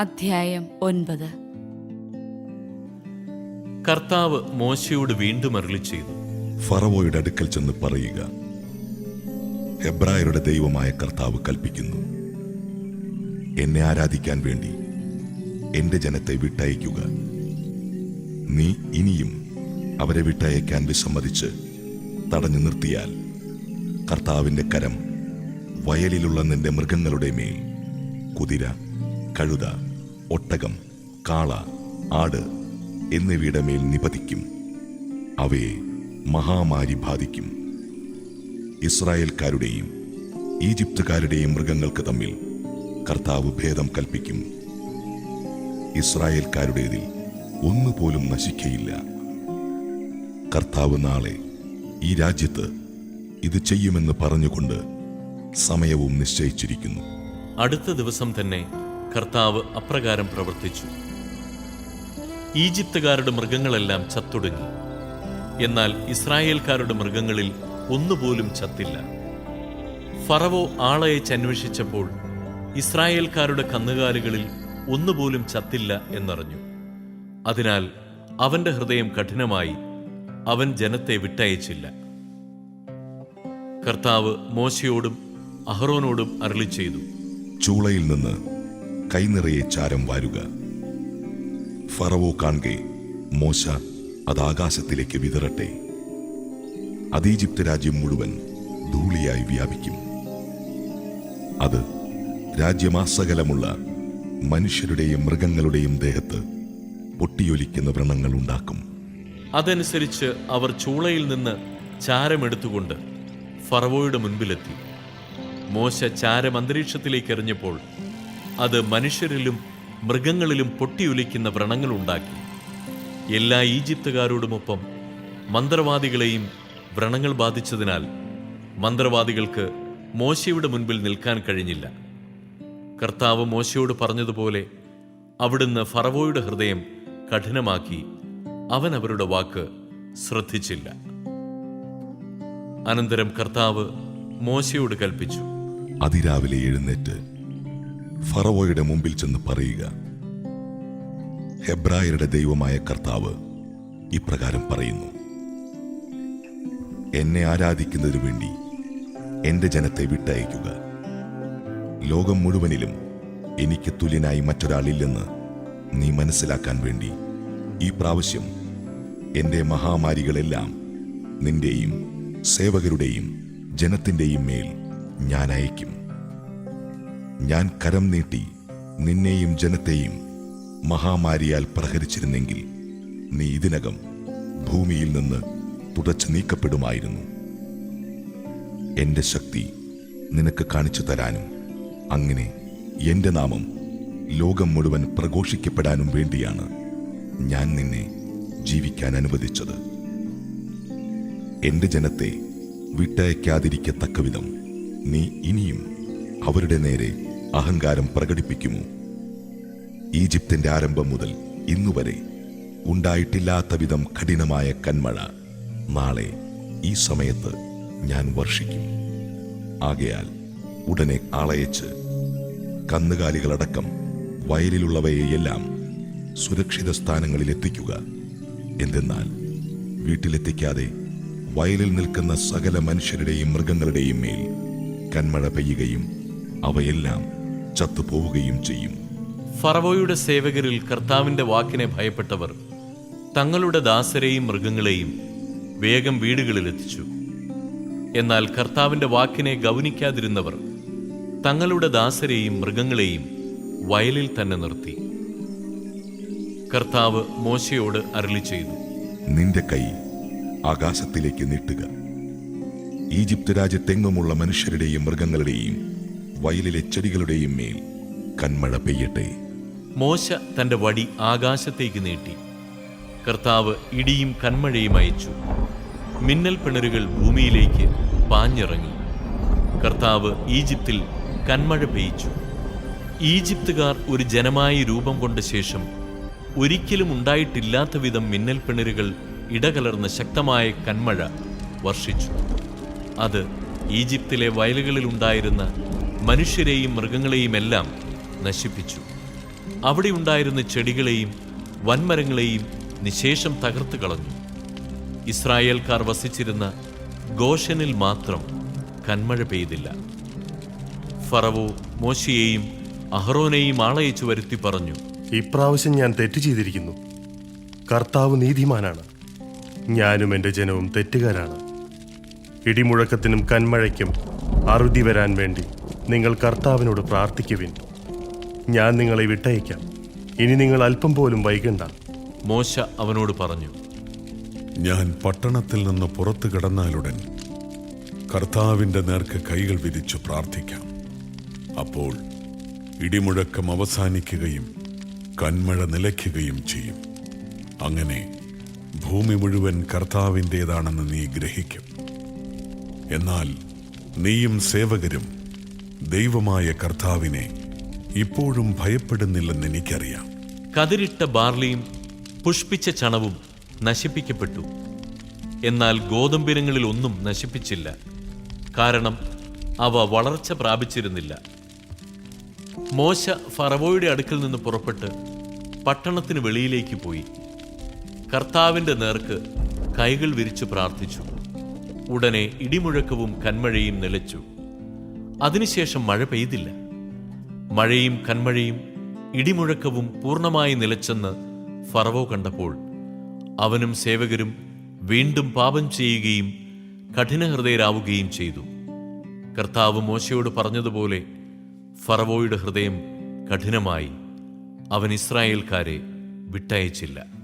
അധ്യായം ഒൻപത്. കർത്താവ് മോശയോട് വീണ്ടും അരുളി ചെയ്തു. ഫറവോയുടെ അടുക്കൽ ചെന്ന് പറയുക ഹെബ്രായരുടെ ദൈവമായ കർത്താവ് കൽപ്പിക്കുന്നു. എന്നെ ആരാധിക്കാൻ വേണ്ടി എന്റെ ജനത്തെ വിട്ടയക്കുക നീ ഇനിയും അവരെ വിട്ടയക്കാൻ വിസമ്മതിച്ച് തടഞ്ഞു നിർത്തിയാൽ കർത്താവിന്റെ കരം വയലിലുള്ള നിന്റെ മൃഗങ്ങളുടെ മേൽ കുതിര കഴുത ഒട്ടകം കാള ആട് എന്നിവയുടെ മേൽ നിപതിക്കും. അവയെ മഹാമാരി ബാധിക്കും. ഇസ്രായേൽക്കാരുടെയും ഈജിപ്തുകാരുടെയും മൃഗങ്ങൾക്ക് തമ്മിൽ കർത്താവ് ഭേദം കൽപ്പിക്കും. ഇസ്രായേൽക്കാരുടേതിൽ ഒന്നുപോലും നശിക്കയില്ല. കർത്താവ് നാളെ ഈ രാജ്യത്ത് ഇത് ചെയ്യുമെന്ന് പറഞ്ഞുകൊണ്ട് സമയവും നിശ്ചയിച്ചിരിക്കുന്നു. അടുത്ത ദിവസം തന്നെ കർത്താവ് അപ്രകാരം പ്രവർത്തിച്ചു. ഈജിപ്തുകാരുടെ മൃഗങ്ങളെല്ലാം ചത്തൊടുങ്ങി. എന്നാൽ ഇസ്രായേൽക്കാരുടെ മൃഗങ്ങളിൽ ഒന്നുപോലും ചത്തില്ല. ഫറവോ ആളയെ ചന്വേഷിച്ചപ്പോൾ ഇസ്രായേൽക്കാരുടെ കന്നുകാലികളിൽ ഒന്നുപോലും ചത്തില്ല എന്നറിഞ്ഞു. അതിനാൽ അവന്റെ ഹൃദയം കഠിനമായി അവൻ ജനത്തെ വിട്ടയച്ചില്ല. കർത്താവ് മോശയോടും അഹ്റോനോടും അരളി ചെയ്തു ചൂളയിൽ നിന്ന് കൈനിറയെ ചാരം വാരുക. ഫറവോ കാൺകെ മോശ അത് ആകാശത്തിലേക്ക് വിതറട്ടെ. അത് ഈജിപ്ത് രാജ്യം മുഴുവൻ ധൂളിയായി വ്യാപിക്കും. അത് രാജ്യമാസകലമുള്ള മനുഷ്യരുടെയും മൃഗങ്ങളുടെയും ദേഹത്ത് പൊട്ടിയൊലിക്കുന്ന വ്രണങ്ങൾ ഉണ്ടാക്കും. അതനുസരിച്ച് അവർ ചൂളയിൽ നിന്ന് ചാരമെടുത്തുകൊണ്ട് ഫറവോയുടെ മുൻപിലെത്തി. മോശ ചാരം അന്തരീക്ഷത്തിലേക്ക് എറിഞ്ഞപ്പോൾ അത് മനുഷ്യരിലും മൃഗങ്ങളിലും പൊട്ടിയൊലിക്കുന്ന വ്രണങ്ങളുണ്ടാക്കി എല്ലാ ഈജിപ്തുകാരോടുമൊപ്പം മന്ത്രവാദികളെയും വ്രണങ്ങൾ ബാധിച്ചതിനാൽ മന്ത്രവാദികൾക്ക് മോശയുടെ മുൻപിൽ നിൽക്കാൻ കഴിഞ്ഞില്ല. കർത്താവ് മോശയോട് പറഞ്ഞതുപോലെ അവിടുന്ന് ഫറവോയുടെ ഹൃദയം കഠിനമാക്കി അവൻ അവരുടെ വാക്ക് ശ്രദ്ധിച്ചില്ല. അനന്തരം കർത്താവ് മോശയോട് കൽപ്പിച്ചു. അതിരാവിലെ എഴുന്നേറ്റ് ഫറവോയുടെ മുമ്പിൽ ചെന്ന് പറയുക ഹെബ്രായരുടെ ദൈവമായ കർത്താവ് ഇപ്രകാരം പറയുന്നു എന്നെ ആരാധിക്കുന്നതിനു വേണ്ടി എന്റെ ജനത്തെ വിട്ടയക്കുക ലോകം മുഴുവനിലും എനിക്ക് തുല്യനായി മറ്റൊരാളില്ലെന്ന് നീ മനസ്സിലാക്കാൻ വേണ്ടി ഈ പ്രാവശ്യം എന്റെ മഹാമാരികളെല്ലാം നിന്റെയും സേവകരുടെയും ജനത്തിന്റെയും മേൽ ഞാൻ അയക്കും ഞാൻ കരം നീട്ടി നിന്നെയും ജനത്തെയും മഹാമാരിയാൽ പ്രഹരിച്ചിരുന്നെങ്കിൽ നീ ഇതിനകം ഭൂമിയിൽ നിന്ന് തുടച്ചു നീക്കപ്പെടുമായിരുന്നു. എന്റെ ശക്തി നിനക്ക് കാണിച്ചു തരാനും അങ്ങനെ എന്റെ നാമം ലോകം മുഴുവൻ പ്രഘോഷിക്കപ്പെടാനും വേണ്ടിയാണ് ഞാൻ നിന്നെ ജീവിക്കാൻ അനുവദിച്ചത്. എന്റെ ജനത്തെ വിട്ടയക്കാതിരിക്കത്തക്കവിധം നീ ഇനിയും അവരുടെ നേരെ അഹങ്കാരം പ്രകടിപ്പിക്കുമോ ഈജിപ്തിന്റെ ആരംഭം മുതൽ ഇന്നുവരെ ഉണ്ടായിട്ടില്ലാത്ത വിധം കഠിനമായ കന്മഴ നാളെ ഈ സമയത്ത് ഞാൻ വർഷിക്കും. ആകയാൽ ഉടനെ ആളയച്ച് കന്നുകാലികളടക്കം വയലിലുള്ളവയെയെല്ലാം സുരക്ഷിത സ്ഥാനങ്ങളിൽ എത്തിക്കുക. എന്തെന്നാൽ വീട്ടിലെത്തിക്കാതെ വയലിൽ നിൽക്കുന്ന സകല മനുഷ്യരുടെയും മൃഗങ്ങളുടെയും മേൽ കന്മഴ പെയ്യുകയും അവയെല്ലാം ചത്തുപോവുകയും ചെയ്യും. ഫറവോയുടെ സേവകരിൽ കർത്താവിന്റെ വാക്കിനെ ഭയപ്പെട്ടവർ തങ്ങളുടെ ദാസരെയും മൃഗങ്ങളെയും വേഗം വീടുകളിലെത്തിച്ചു. എന്നാൽ കർത്താവിന്റെ വാക്കിനെ ഗൗനിക്കാതിരുന്നവർ തങ്ങളുടെ ദാസരെയും മൃഗങ്ങളെയും വയലിൽ തന്നെ നിർത്തി. കർത്താവ് മോശയോട് അരളി ചെയ്തു. നിന്റെ കൈ ആകാശത്തിലേക്ക് നീട്ടുക. ഈജിപ്ത് രാജ്യത്തെങ്ങുമുള്ള മനുഷ്യരുടെയും മൃഗങ്ങളുടെയും വയലിലെ ചെടികളുടെയും മേൽ കന്മഴ പെയ്യട്ടെ. മോശ തന്റെ വടി ആകാശത്തേക്ക് നീട്ടി. കർത്താവ് ഇടിയും കന്മഴയും അയച്ചു. മിന്നൽ പിണരുകൾ ഭൂമിയിലേക്ക് പാഞ്ഞിറങ്ങി. കർത്താവ് ഈജിപ്തിൽ കന്മഴ പെയ്ച്ചു ഈജിപ്തുകാർ ഒരു ജനമായി രൂപം കൊണ്ട ശേഷം ഒരിക്കലും ഉണ്ടായിട്ടില്ലാത്ത വിധം മിന്നൽ പിണരുകൾ ഇടകലർന്ന ശക്തമായ കന്മഴ വർഷിച്ചു. അത് ഈജിപ്തിലെ വയലുകളിൽ ഉണ്ടായിരുന്ന മനുഷ്യരെയും മൃഗങ്ങളെയുമെല്ലാം നശിപ്പിച്ചു. അവിടെ ഉണ്ടായിരുന്ന ചെടികളെയും വൻമരങ്ങളെയും നിശേഷം തകർത്തു കളഞ്ഞു. ഇസ്രായേൽക്കാർ വസിച്ചിരുന്ന ഗോഷനിൽ മാത്രം കന്മഴ പെയ്തില്ല. ഫറവോ മോശയെയും അഹ്റോനെയും ആളയച്ചു വരുത്തി പറഞ്ഞു ഇപ്രാവശ്യം ഞാൻ തെറ്റ് ചെയ്തിരിക്കുന്നു. കർത്താവ് നീതിമാനാണ്. ഞാനും എന്റെ ജനവും തെറ്റുകാരാണ്. ഇടിമുഴക്കത്തിനും കന്മഴയ്ക്കും അറുതി വരാൻ വേണ്ടി നിങ്ങൾ കർത്താവിനോട് പ്രാർത്ഥിക്കുവിൻ. ഞാൻ നിങ്ങളെ വിട്ടയക്കാം ഇനി നിങ്ങൾ അല്പം പോലും വൈകണ്ട. മോശ അവനോട് പറഞ്ഞു ഞാൻ പട്ടണത്തിൽ നിന്ന് പുറത്തു കിടന്നാലുടൻ കർത്താവിന്റെ നേർക്ക് കൈകൾ വിരിച്ചു പ്രാർത്ഥിക്കാം. അപ്പോൾ ഇടിമുഴക്കം അവസാനിക്കുകയും കന്മഴ നിലയ്ക്കുകയും ചെയ്യും. അങ്ങനെ ഭൂമി മുഴുവൻ കർത്താവിന്റെതാണെന്ന് നീ ഗ്രഹിക്കും. എന്നാൽ നീയും സേവകരും ദൈവമായ കർത്താവിനെ ഇപ്പോഴും ഭയപ്പെടുന്നില്ലെന്ന് എനിക്കറിയാം. കതിരിട്ട ബാർലിയും പുഷ്പിച്ച ചണവും നശിപ്പിക്കപ്പെട്ടു. എന്നാൽ ഗോതമ്പിനങ്ങളിൽ ഒന്നും നശിപ്പിച്ചില്ല. കാരണം അവ വളർച്ച പ്രാപിച്ചിരുന്നില്ല. മോശ ഫറവോയുടെ അടുക്കൽ നിന്ന് പുറപ്പെട്ട് പട്ടണത്തിന് വെളിയിലേക്ക് പോയി. കർത്താവിന്റെ നേർക്ക് കൈകൾ വിരിച്ചു പ്രാർത്ഥിച്ചു. ഉടനെ ഇടിമുഴക്കവും കന്മഴയും നിലച്ചു. അതിനുശേഷം മഴ പെയ്തില്ല. മഴയും കന്മഴയും ഇടിമുഴക്കവും പൂർണമായി നിലച്ചെന്ന് ഫറവോ കണ്ടപ്പോൾ അവനും സേവകരും വീണ്ടും പാപം ചെയ്യുകയും കഠിനഹൃദയരാവുകയും ചെയ്തു. കർത്താവ് മോശയോട് പറഞ്ഞതുപോലെ ഫറവോയുടെ ഹൃദയം കഠിനമായി. അവൻ ഇസ്രായേൽക്കാരെ വിട്ടയച്ചില്ല.